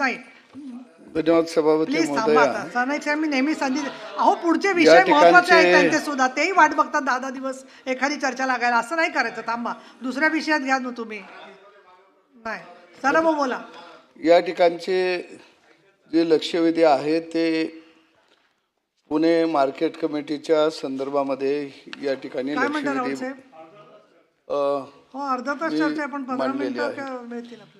नाही धन्यवाद सभापती प्लीज थांबा महोदया आता. सनाई साहेब मी नेहमी संधी अहो पुढचे विषय ठिकाणचे- महत्त्वाचे आहेत त्यांचे सुद्धा. तेही वाट बघतात दहा दहा दिवस एखादी चर्चा लागायला. असं नाही करायचं. थांबा. दुसऱ्या विषयात घ्या ना तुम्ही. नाही. चला मग बोला. या ठिकाणचे जे लक्षवेधी आहे ते पुणे मार्केट कमिटीच्या संदर्भामध्ये या ठिकाणी काय म्हणता राहुल लक्षवेधी साहेब? अ, हो अर्धा तास मी चर्चा आहे पण पंधरा मांडलेली मिनिटं आहे. मिळतील आपल्याला?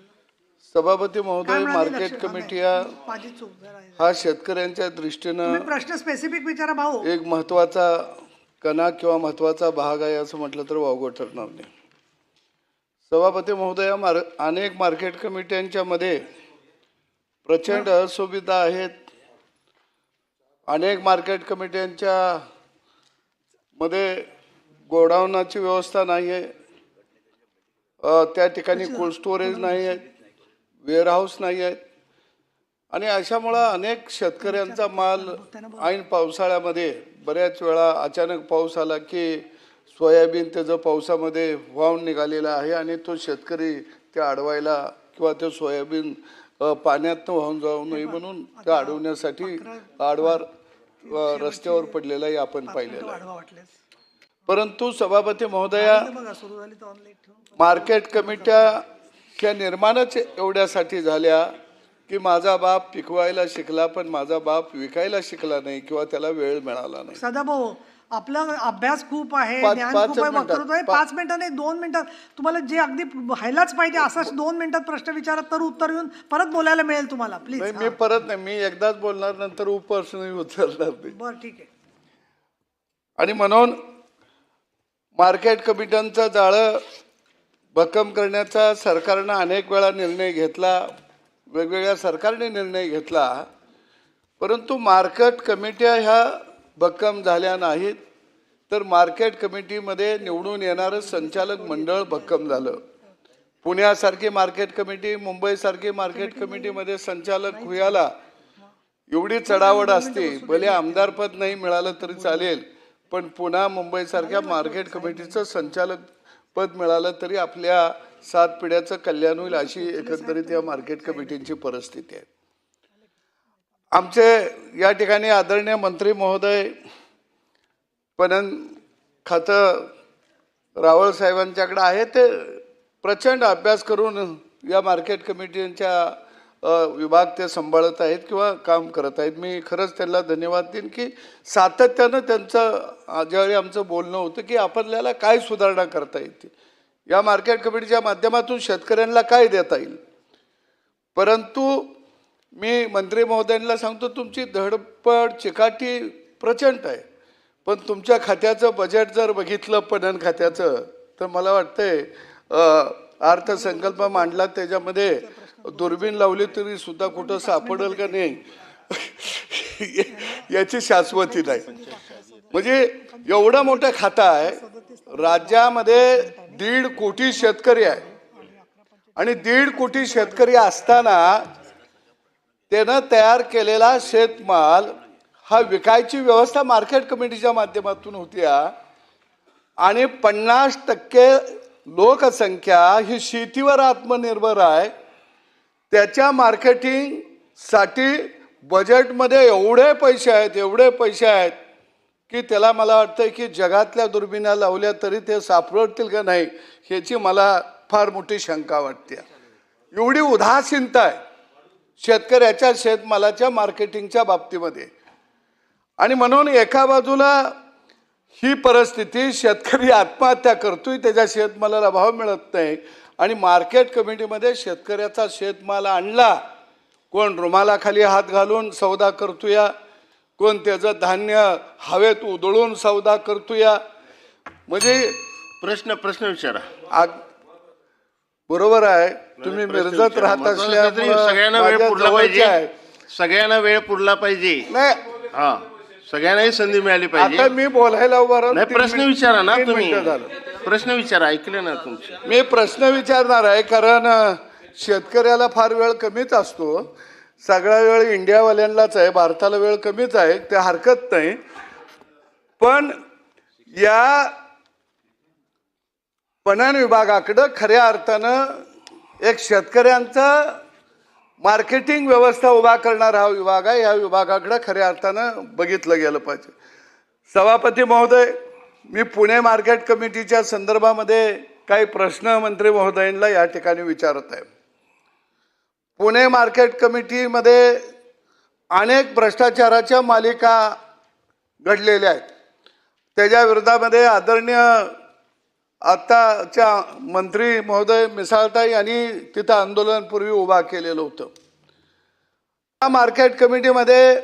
सभापती महोदय मार्केट कमिटी हा शेतकऱ्यांच्या दृष्टीनं प्रश्न स्पेसिफिक विचारा भाऊ. एक महत्त्वाचा कणा किंवा महत्त्वाचा भाग आहे असं म्हटलं तर वावगं ठरणार नाही. सभापती महोदया मार अनेक मार्केट कमिट्यांच्या मध्ये प्रचंड असुविधा आहेत. अनेक मार्केट कमिट्यांच्या मध्ये गोडाऊनाची व्यवस्था नाही आहे त्या ठिकाणी कोल्ड स्टोरेज नाही आहेत वेअरहाऊस नाही आहेत आणि अशामुळं अनेक शेतकऱ्यांचा माल ऐन पावसाळ्यामध्ये बऱ्याच वेळा अचानक पाऊस आला की सोयाबीन त्याचं पावसामध्ये वाहून निघालेला आहे आणि तो शेतकरी ते अडवायला किंवा ते सोयाबीन अ, पाण्यातनं वाहून जाऊ नये म्हणून ते अडवण्यासाठी आडवार रस्त्यावर पडलेलाही आपण पाहिलेला आहे. परंतु सभापती महोदया मार्केट कमिट्या ह्या निर्माणच एवढ्यासाठी झाल्या की माझा बाप पिकवायला शिकला पण माझा बाप विकायला शिकला नाही किंवा त्याला वेळ मिळाला नाही. सदा भाऊ आपला अभ्यास खूप आहे पाच- ज्ञान पाचच खूप आहे मिनिटात. वक्तृत्व आहे पा- पाच मिनिटं नाही दोन मिनिटात तुम्हाला जे अगदी व्हायलाच पाहिजे असंच दोन मिनिटात प्रश्न विचारत तर उत्तर येऊन परत बोलायला मिळेल तुम्हाला प्लीज नाही, मी परत नाही मी एकदाच बोलणार नंतर उपप्रश्न उचलणार नाही. बर ठीक आहे. आणि म्हणून मार्केट कमिट्यांचं जाळं भक्कम करण्याचा सरकारनं अनेक वेळा निर्णय घेतला वेगवेगळ्या सरकारने निर्णय घेतला परंतु मार्केट कमिट्या ह्या भक्कम झाल्या नाहीत. तर मार्केट कमिटीमध्ये निवडून येणारं संचालक मंडळ भक्कम झालं. पुण्यासारखी मार्केट कमिटी मुंबईसारखी मार्केट कमिटीमध्ये संचालक हुयाला एवढी चढावड असते. भले आमदारपद नाही मिळालं तरी चालेल पण पुन्हा मुंबईसारख्या मार्केट कमिटीचं संचालक पद मिळालं तरी आपल्या सात पिढ्याचं कल्याण होईल अशी एकंदरीत या मार्केट कमिटींची परिस्थिती आहे. आमचे या ठिकाणी आदरणीय मंत्री महोदय पणन खातं रावळ साहेबांच्याकडे आहे ते प्रचंड अभ्यास करून या मार्केट कमिटींच्या विभाग ते सांभाळत आहेत किंवा काम करत आहेत. मी खरंच त्यांना धन्यवाद देईन की सातत्यानं त्यांचं ज्यावेळी आमचं बोलणं होतं की आपल्याला काय सुधारणा करता येतील या मार्केट कमिटीच्या माध्यमातून शेतकऱ्यांना काय देता येईल? परंतु मी मंत्री महोदयांना सांगतो तुमची धडपड चिकाटी प्रचंड आहे. पण तुमच्या खात्याचं बजेट जर बघितलं पणन खात्याचं तर मला वाटतंय अर्थसंकल्प मांडला त्याच्यामध्ये दुर्बीण लावली तरी सुद्धा कुठं सापडेल का नाही? याची शाश्वती नाही. म्हणजे एवढं मोठं खातं आहे राज्यामध्ये दीड कोटी शेतकरी आहे. आणि दीड कोटी शेतकरी असताना त्यानं तयार केलेला शेतमाल हा विकायची व्यवस्था मार्केट कमिटीच्या माध्यमातून होती आणि पन्नास टक्के लोकसंख्या ही शेतीवर आत्मनिर्भर आहे. त्याच्या मार्केटिंगसाठी बजेटमध्ये एवढे पैसे आहेत एवढे पैसे आहेत की त्याला मला वाटतं की जगातल्या दुर्बिण्या लावल्या तरी ते सापडतील का नाही ह्याची मला फार मोठी शंका वाटते. एवढी उदासीनता आहे शेतकऱ्याच्या शेतमालाच्या मार्केटिंगच्या बाबतीमध्ये. आणि म्हणून एका बाजूला ही परिस्थिती शेतकरी आत्महत्या करतोय त्याच्या शेतमालाला भाव मिळत नाही आणि मार्केट कमिटीमध्ये शेतकऱ्याचा शेतमाल आणला कोण रुमालाखाली हात घालून सौदा करतोया कोण त्याचं धान्य हवेत उधळून सौदा करतोया. म्हणजे प्रश्न प्रश्न विचारा. आग- बरोबर आहे तुम्ही मिरजत. राहत काहीतरी असल्यामुळं सगळ्यांना वेळ पुरला. पाहिजे. सगळ्यांना वेळ पुरला पाहिजे. नाही. हा. सगळ्यांनाही संधी मिळाली पाहिजे. आता मी बोलायला उभा राहून नाही तीन प्रश्न मिनिट- विचारा ना तीन तुम्ही. मिनिटं झालं. प्रश्न विचारा ऐकले ना तुमचे. मी प्रश्न विचारणार आहे कारण अ, शेतकऱ्याला फार वेळ कमीच असतो. सगळा वेळ इंडियावाल्यांनाच आहे भारताला वेळ कमीच आहे ते हरकत नाही. पण या पणन विभागाकडं खऱ्या अर्थानं एक शेतकऱ्यांचं मार्केटिंग व्यवस्था उभा करणारा हा विभाग आहे. या विभागाकडं खऱ्या अर्थानं बघितलं गेलं पाहिजे. सभापती महोदय मी पुणे मार्केट कमिटीच्या संदर्भामध्ये काही प्रश्न मंत्री महोदयांना या ठिकाणी विचारत आहे. पुणे मार्केट कमिटीमध्ये अनेक भ्रष्टाचाराच्या मालिका घडलेल्या आहेत. त्याच्या विरोधामध्ये आदरणीय आत्ताच्या मंत्री महोदय मिसाळताई यांनी तिथं आंदोलन पूर्वी उभा केलेलं होतं. या मार्केट कमिटीमध्ये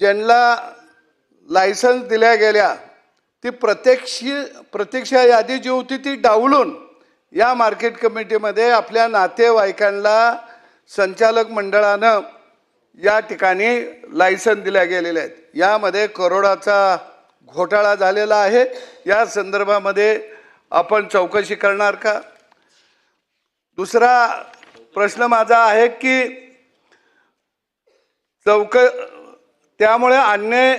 ज्यांना लायसन्स दिल्या गेल्या ती प्रत्यक्षी प्रतीक्षा यादी जी होती ती डावलून या मार्केट कमिटीमध्ये आपल्या नातेवाईकांना संचालक मंडळानं या ठिकाणी लायसन दिल्या गेलेल्या आहेत. यामध्ये करोडाचा घोटाळा झालेला आहे. या संदर्भामध्ये आपण चौकशी करणार का? दुसरा प्रश्न माझा आहे की चौक त्यामुळे अन्य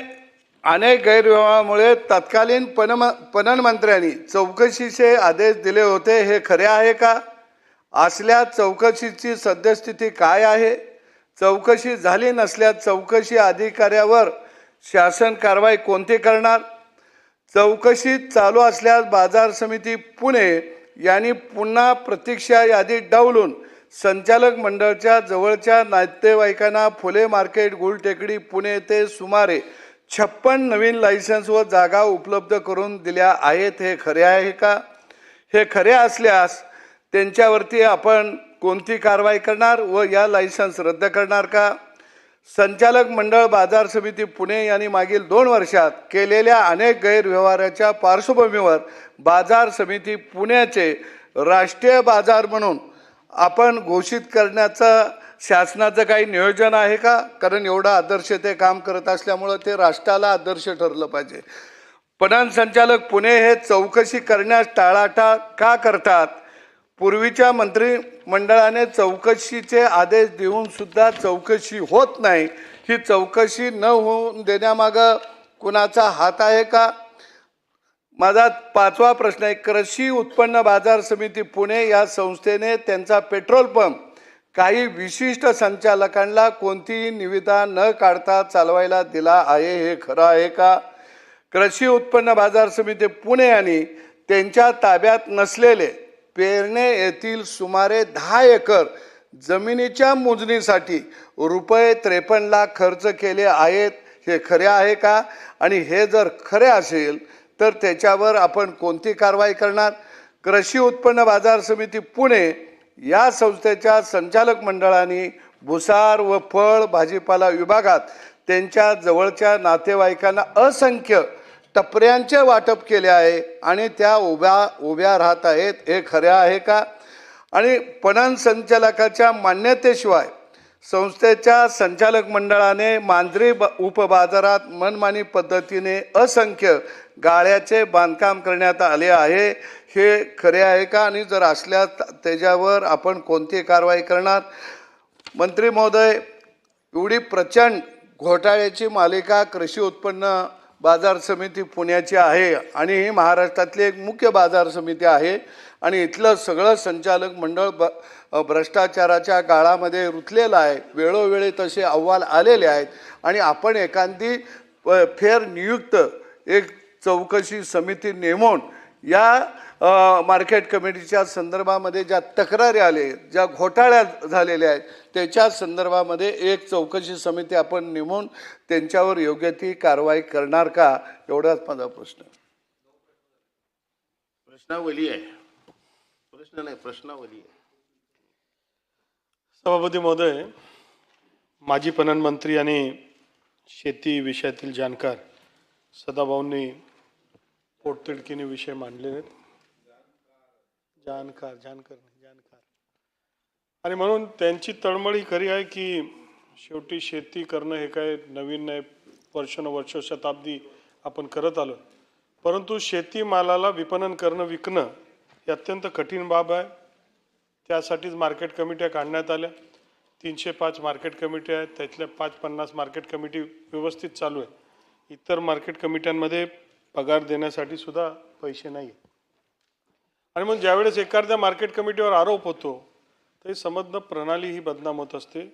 अनेक गैरव्यवहारामुळे तत्कालीन पनम पणन मंत्र्यांनी चौकशीचे आदेश दिले होते हे खरे आहे का? असल्या चौकशीची सद्यस्थिती काय आहे? चौकशी झाली नसल्यास चौकशी अधिकाऱ्यावर शासन कारवाई कोणती करणार? चौकशी चालू असल्यास बाजार समिती पुणे यांनी पुन्हा प्रतीक्षा यादी डावलून संचालक मंडळाच्या जवळच्या नातेवाईकांना फुले मार्केट गुलटेकडी पुणे ते सुमारे छप्पन नवीन लायसन्स व जागा उपलब्ध करून दिल्या आहेत. हे खरे आहे का? हे खरे असल्यास त्यांच्यावरती आपण कोणती कारवाई करणार व या लायसन्स रद्द करणार का? संचालक मंडळ बाजार समिती पुणे यांनी मागील दोन वर्षात केलेल्या अनेक गैरव्यवहाराच्या पार्श्वभूमीवर बाजार समिती पुण्याचे राष्ट्रीय बाजार म्हणून आपण घोषित करण्याचं शासनाचं काही नियोजन आहे का? कारण एवढं आदर्श ते काम करत असल्यामुळं ते राष्ट्राला आदर्श ठरलं पाहिजे. पणन संचालक पुणे हे चौकशी करण्यास टाळाटाळ का करतात? पूर्वीच्या मंत्रिमंडळाने चौकशीचे आदेश देऊनसुद्धा चौकशी होत नाही. ही चौकशी न होऊन देण्यामागं कुणाचा हात आहे का? माझा पाचवा प्रश्न आहे कृषी उत्पन्न बाजार समिती पुणे या संस्थेने त्यांचा पेट्रोल पंप काही विशिष्ट संचालकांना कोणतीही निविदा न काढता चालवायला दिला आहे हे खरं आहे का? कृषी उत्पन्न बाजार समिती पुणे आणि त्यांच्या ताब्यात नसलेले पेरणे येथील सुमारे दहा एकर जमिनीच्या मोजणीसाठी रुपये त्रेपन्न लाख खर्च केले आहेत. हे खरे आहे का? आणि हे जर खरे असेल तर त्याच्यावर आपण कोणती कारवाई करणार? कृषी उत्पन्न बाजार समिती पुणे या संस्थेच्या संचालक मंडळाने भुसार व फळ भाजीपाला विभागात त्यांच्या जवळच्या नातेवाईकांना असंख्य टपऱ्यांचे वाटप केले आहे आणि त्या उभ्या उभ्या राहत आहेत. हे खरे आहे का? आणि पणन संचालकाच्या मान्यतेशिवाय संस्थेच्या संचालक मंडळाने मांजरी ब उपबाजारात मनमानी पद्धतीने असंख्य गाळ्याचे बांधकाम करण्यात आले आहे. हे खरे आहे का? आणि जर असल्यास त्याच्यावर आपण कोणती कारवाई करणार? मंत्री महोदय एवढी प्रचंड घोटाळ्याची मालिका कृषी उत्पन्न बाजार समिती पुण्याची आहे आणि ही महाराष्ट्रातली एक मुख्य बाजार समिती आहे. आणि इथलं सगळं संचालक मंडळ ब भ्रष्टाचाराच्या काळामध्ये रुतलेलं आहे. वेळोवेळी तसे अहवाल आलेले आहेत. आणि आपण एखादी फेर नियुक्त एक चौकशी समिती नेमून या मार्केट कमिटीच्या संदर्भामध्ये ज्या तक्रारी आले ज्या घोटाळ्या झालेल्या आहेत त्याच्या संदर्भामध्ये एक चौकशी समिती आपण नेमून त्यांच्यावर योग्य ती कारवाई करणार का? एवढाच माझा प्रश्न. प्रश्नावली आहे. प्रश्न नाही प्रश्नावली आहे. सभापती महोदय माजी पणन मंत्री आणि शेती विषयातील जाणकार सदाभाऊंनी पोटतिडकीने विषय मांडले आहेत. जाणकार जाणकार नाही, जाणकार आणि म्हणून त्यांची तळमळ ही खरी आहे की शेवटी शेती करणं हे काय नवीन नाही वर्षानुवर्ष शताब्दी आपण करत आलो. परंतु शेतीमालाला विपणन करणं विकणं हे अत्यंत कठीण बाब आहे. त्यासाठीच मार्केट कमिट्या काढण्यात आल्या. तीनशे पाच मार्केट कमिट्या आहेत त्यातल्या पाच पन्नास मार्केट कमिटी व्यवस्थित चालू आहे. इतर मार्केट कमिट्यांमध्ये पगार देण्यासाठी सुद्धा पैसे नाही आहेत आणि मग ज्यावेळेस एखाद्या मार्केट कमिटीवर आरोप होतो तर ही समजणं प्रणाली ही बदनाम होत असते.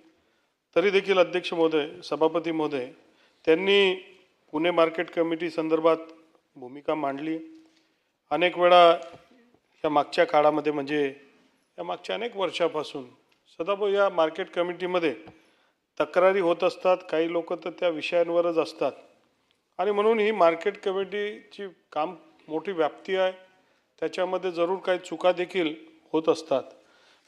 तरी देखील अध्यक्ष महोदय सभापती महोदय त्यांनी पुणे मार्केट कमिटी संदर्भात भूमिका मांडली. अनेक वेळा या मागच्या काळामध्ये म्हणजे या मागच्या अनेक वर्षापासून सदाभाऊ या मार्केट कमिटीमध्ये तक्रारी होत असतात. काही लोक तर त्या विषयांवरच असतात. आणि म्हणून ही मार्केट कमिटीची काम मोठी व्याप्ती आहे. त्याच्यामध्ये जरूर काही चुका देखील होत असतात.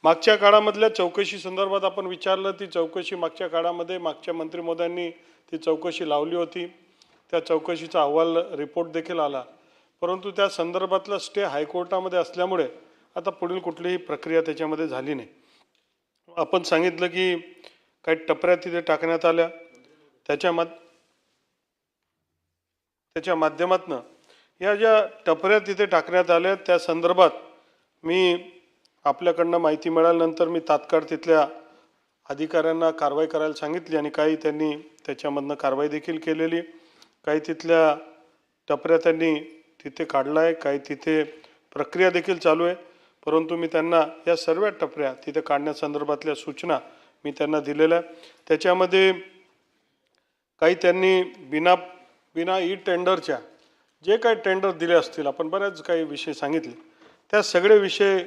मागच्या काळामधल्या चौकशी संदर्भात आपण विचारलं ती चौकशी मागच्या काळामध्ये मागच्या मंत्री मोद्यांनी ती चौकशी लावली होती. त्या चौकशीचा अहवाल रिपोर्ट देखील आला. परंतु त्या संदर्भातला स्टे हायकोर्टामध्ये असल्यामुळे आता पुढील कुठलीही प्रक्रिया त्याच्यामध्ये झाली नाही. आपण सांगितलं की काही टपऱ्या तिथे टाकण्यात आल्या. त्याच्या मात त्याच्या माध्यमातनं या ज्या टपऱ्या तिथे टाकण्यात आल्या त्या संदर्भात मी आपल्याकडनं माहिती मिळाल्यानंतर मी तात्काळ तिथल्या अधिकाऱ्यांना कारवाई करायला सांगितली आणि काही त्यांनी त्याच्यामधनं कारवाई देखील केलेली काही तिथल्या टपऱ्या त्यांनी तिथे काढला आहे काही तिथे प्रक्रिया देखील चालू आहे परंतु मी त्यांना या सर्व टपऱ्या तिथे काढण्यासंदर्भातल्या सूचना मी त्यांना दिलेल्या आहे. त्याच्यामध्ये काही त्यांनी बिना बिना ई टेंडरच्या जे काही टेंडर दिले असतील आपण बऱ्याच काही विषय सांगितले. त्या सगळे विषय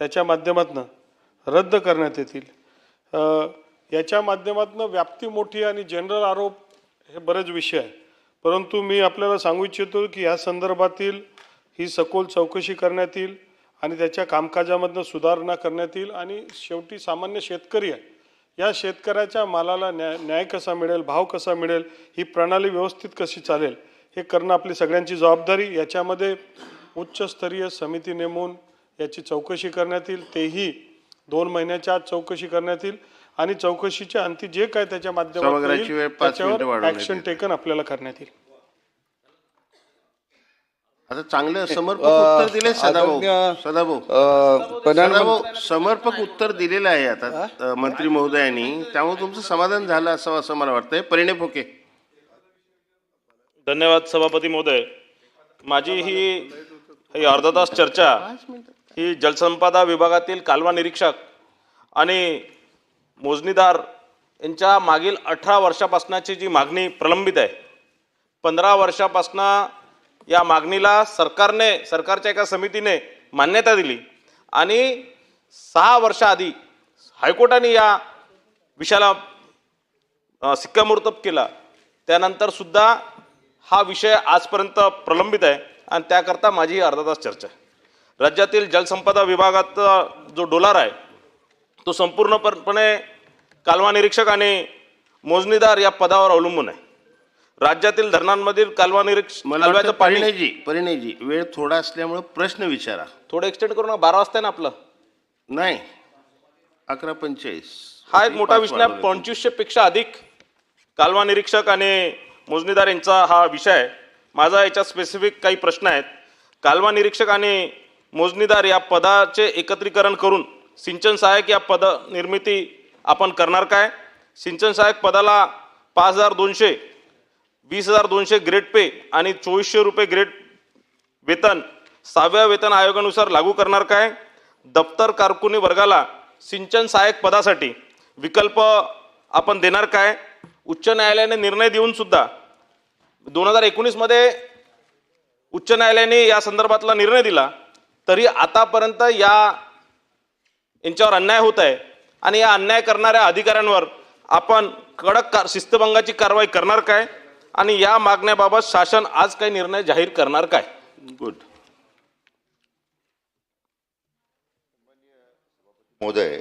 त्याच्या माध्यमातनं रद्द करण्यात येतील. याच्या माध्यमातनं व्याप्ती मोठी आणि जनरल आरोप हे बरेच विषय आहे परंतु मी आपल्याला सांगू इच्छितो की ह्या संदर्भातील ही सखोल चौकशी करण्यात येईल आणि त्याच्या कामकाजामधनं सुधारणा करण्यात येईल आणि शेवटी सामान्य शेतकरी आहे. या शेतकऱ्याच्या मालाला न्याय न्याय कसा मिळेल भाव कसा मिळेल ही प्रणाली व्यवस्थित कशी चालेल हे करणं आपली सगळ्यांची जबाबदारी. याच्यामध्ये उच्चस्तरीय समिती नेमून याची चौकशी करण्यात येईल. तेही दोन महिन्याच्या आत चौकशी करण्यात येईल. आणि चौकशीच्या अंती जे काय त्याच्या माध्यमातून ऍक्शन येईल. टेकन आपल्याला करण्यात येईल. आता चांगलं समर्पक उत्तर दिले सदाभाऊ. सदाभाऊ. समर्पक उत्तर दिलेलं आहे आता मंत्री महोदयांनी. त्यामुळे तुमचं समाधान झालं असं असं मला वाटतंय. परिणय फोके. धन्यवाद सभापती महोदय. माझी ही ही अर्धा तास चर्चा ही जलसंपदा विभागातील कालवा निरीक्षक आणि मोजणीदार यांच्या मागील अठरा वर्षापासनाची जी मागणी प्रलंबित आहे. पंधरा वर्षापासनं या मागणीला सरकारने सरकारच्या एका समितीने मान्यता दिली आणि सहा वर्षाआधी हायकोर्टाने या विषयाला सिक्कामोर्तब केला. त्यानंतर सुद्धा हा विषय आजपर्यंत प्रलंबित आहे आणि त्याकरता माझी अर्धा तास चर्चा आहे. राज्यातील जलसंपदा विभागाचा जो डोलार आहे तो संपूर्णपणे कालवा निरीक्षक आणि मोजणीदार या पदावर अवलंबून आहे. राज्यातील धरणांमधील कालवा निरीक्षक मला परिणयजी परिणयजी वेळ थोडा असल्यामुळे प्रश्न विचारा. थोडं एक्सटेंड करू ना बारा वाजता आहे ना आपलं. नाही अकरा पंचेचाळीस. हा एक मोठा विषय. पंचवीसशे पेक्षा अधिक कालवा निरीक्षक आणि मोजणीदार यांचा हा विषय आहे. माझा याच्यात स्पेसिफिक काही प्रश्न आहेत. कालवा निरीक्षक आणि मोजणीदार या पदाचे एकत्रीकरण करून सिंचन सहाय्यक या पद निर्मिती आपण करणार काय? सिंचन सहाय्यक पदाला पाच हजार दोनशे वीस हजार दोनशे ग्रेड पे आणि चोवीसशे रुपये ग्रेड वेतन सहाव्या वेतन आयोगानुसार लागू करणार काय? दप्तर कारकुनी वर्गाला सिंचन सहाय्यक पदासाठी विकल्प आपण देणार काय? उच्च न्यायालयाने निर्णय देऊन सुद्धा दोन हजार एकोणीसमध्ये उच्च न्यायालयाने या संदर्भातला निर्णय दिला तरी आतापर्यंत या यांच्यावर अन्याय होत आहे आणि या अन्याय करणाऱ्या अधिकाऱ्यांवर आपण कडक कार शिस्तभंगाची कारवाई करणार काय? आणि या मागण्याबाबत शासन आज काही निर्णय जाहीर करणार काय? गुड महोदय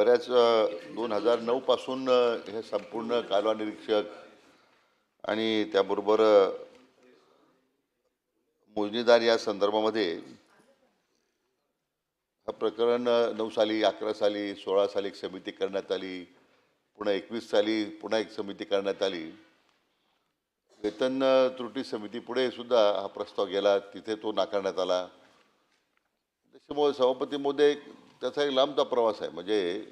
बऱ्याच दोन हजार नऊ पासून हे संपूर्ण कालवा निरीक्षक आणि त्याबरोबर मोजणीदार या संदर्भामध्ये हा प्रकरण नऊ साली अकरा साली सोळा साली एक समिती करण्यात आली पुन्हा एकवीस साली पुन्हा एक समिती करण्यात आली. वेतन त्रुटी समितीपुढे सुद्धा हा प्रस्ताव गेला तिथे तो नाकारण्यात आला. त्याच्यामुळे सभापती मोदे त्याचा एक लांबचा प्रवास आहे. म्हणजे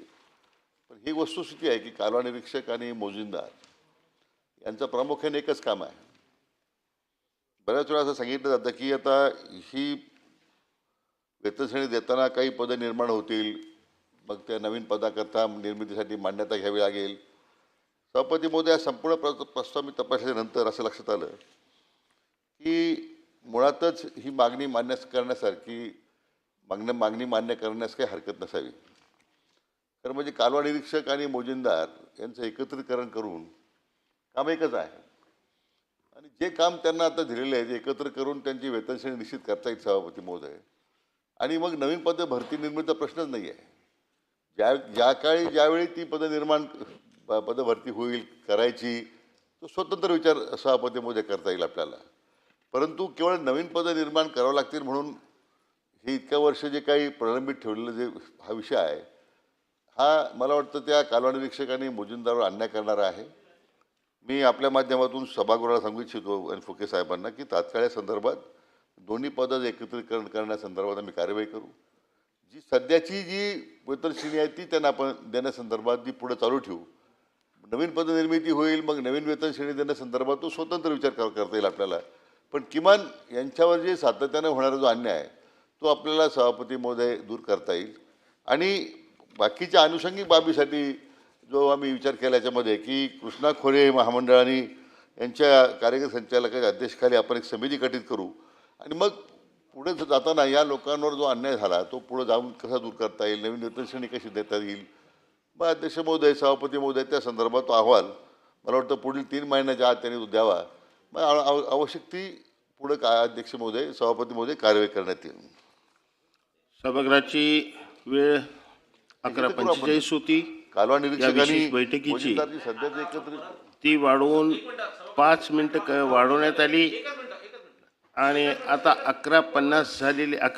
पण ही वस्तुस्थिती आहे की कालवानिरीक्षक आणि मोजिंदार यांचं प्रामुख्याने एकच काम आहे. बऱ्याच वेळा असं सांगितलं जातं की आता ही वेतनश्रेणी देताना काही पदं निर्माण होतील. मग त्या नवीन पदाकरता निर्मितीसाठी मान्यता घ्यावी लागेल. सभापती हा संपूर्ण प्र- प्रस्ताव मी तपासल्यानंतर असं लक्षात आलं की मुळातच ही मागणी मान्य करण्यासारखी मागण्या मागणी मान्य करण्यास काही हरकत नसावी. तर म्हणजे कालवा निरीक्षक आणि मोजिंदार यांचं एकत्रीकरण करून काम एकच आहे. आणि जे काम त्यांना आता दिलेलं आहे ते एकत्र करून त्यांची वेतनश्रेणी निश्चित करता येईल सभापती महोदय. आणि मग नवीन पदं भरती निर्मितीचा प्रश्नच नाही आहे. ज्या ज्या काळी ज्यावेळी ती पदं निर्माण पदं भरती होईल करायची तो स्वतंत्र विचार सभापती महोदय करता येईल आपल्याला. परंतु केवळ नवीन पदं निर्माण करावं लागतील म्हणून हे इतक्या वर्ष जे काही प्रलंबित ठेवलेलं जे हा विषय आहे हा मला वाटतं त्या कालवा निरीक्षक आणि अन्याय करणारा आहे. मी आपल्या माध्यमातून सभागृहाला सांगू इच्छितो आणि फुके साहेबांना की तात्काळ या संदर्भात दोन्ही पदं एकत्रीकरण करण्यासंदर्भात आम्ही कार्यवाही करू. जी सध्याची जी वेतनश्रेणी आहे ती त्यांना आपण देण्यासंदर्भात ती पुढे चालू ठेवू. नवीन पदनिर्मिती होईल मग नवीन वेतन श्रेणी देण्यासंदर्भात तो स्वतंत्र विचार करता येईल आपल्याला. पण किमान यांच्यावर जे सातत्यानं होणारा जो अन्याय आहे तो आपल्याला सभापती महोदय दूर करता येईल. आणि बाकीच्या अनुषंगिक बाबीसाठी जो आम्ही विचार केला याच्यामध्ये की कृष्णा खोरे महामंडळाने यांच्या कार्यकारी संचालकाच्या अध्यक्षखाली आपण एक समिती गठीत करू. आणि मग पुढे जाताना या लोकांवर जो अन्याय झाला तो पुढे जाऊन कसा दूर करता येईल? नवीन निर्देशने कशी देता येईल? मग अध्यक्ष महोदय सभापती महोदय त्या संदर्भात तो अहवाल मला वाटतं पुढील तीन महिन्याच्या आत त्यांनी तो द्यावा. मग आवश्यक ती पुढे का अध्यक्ष महोदय सभापती महोदय कारवाई करण्यात येईल. सभागृहाची वेळ अकरा. पंचेचाळीस होती कालवा या निरीक्षक विशेष आणि बैठकीची मोजिंदारची सध्याचं एकत्रित ती वाढवून पाच मिनिटं क- वाढवण्यात आली आणि आता अकरा पन्नास झालेली अकरा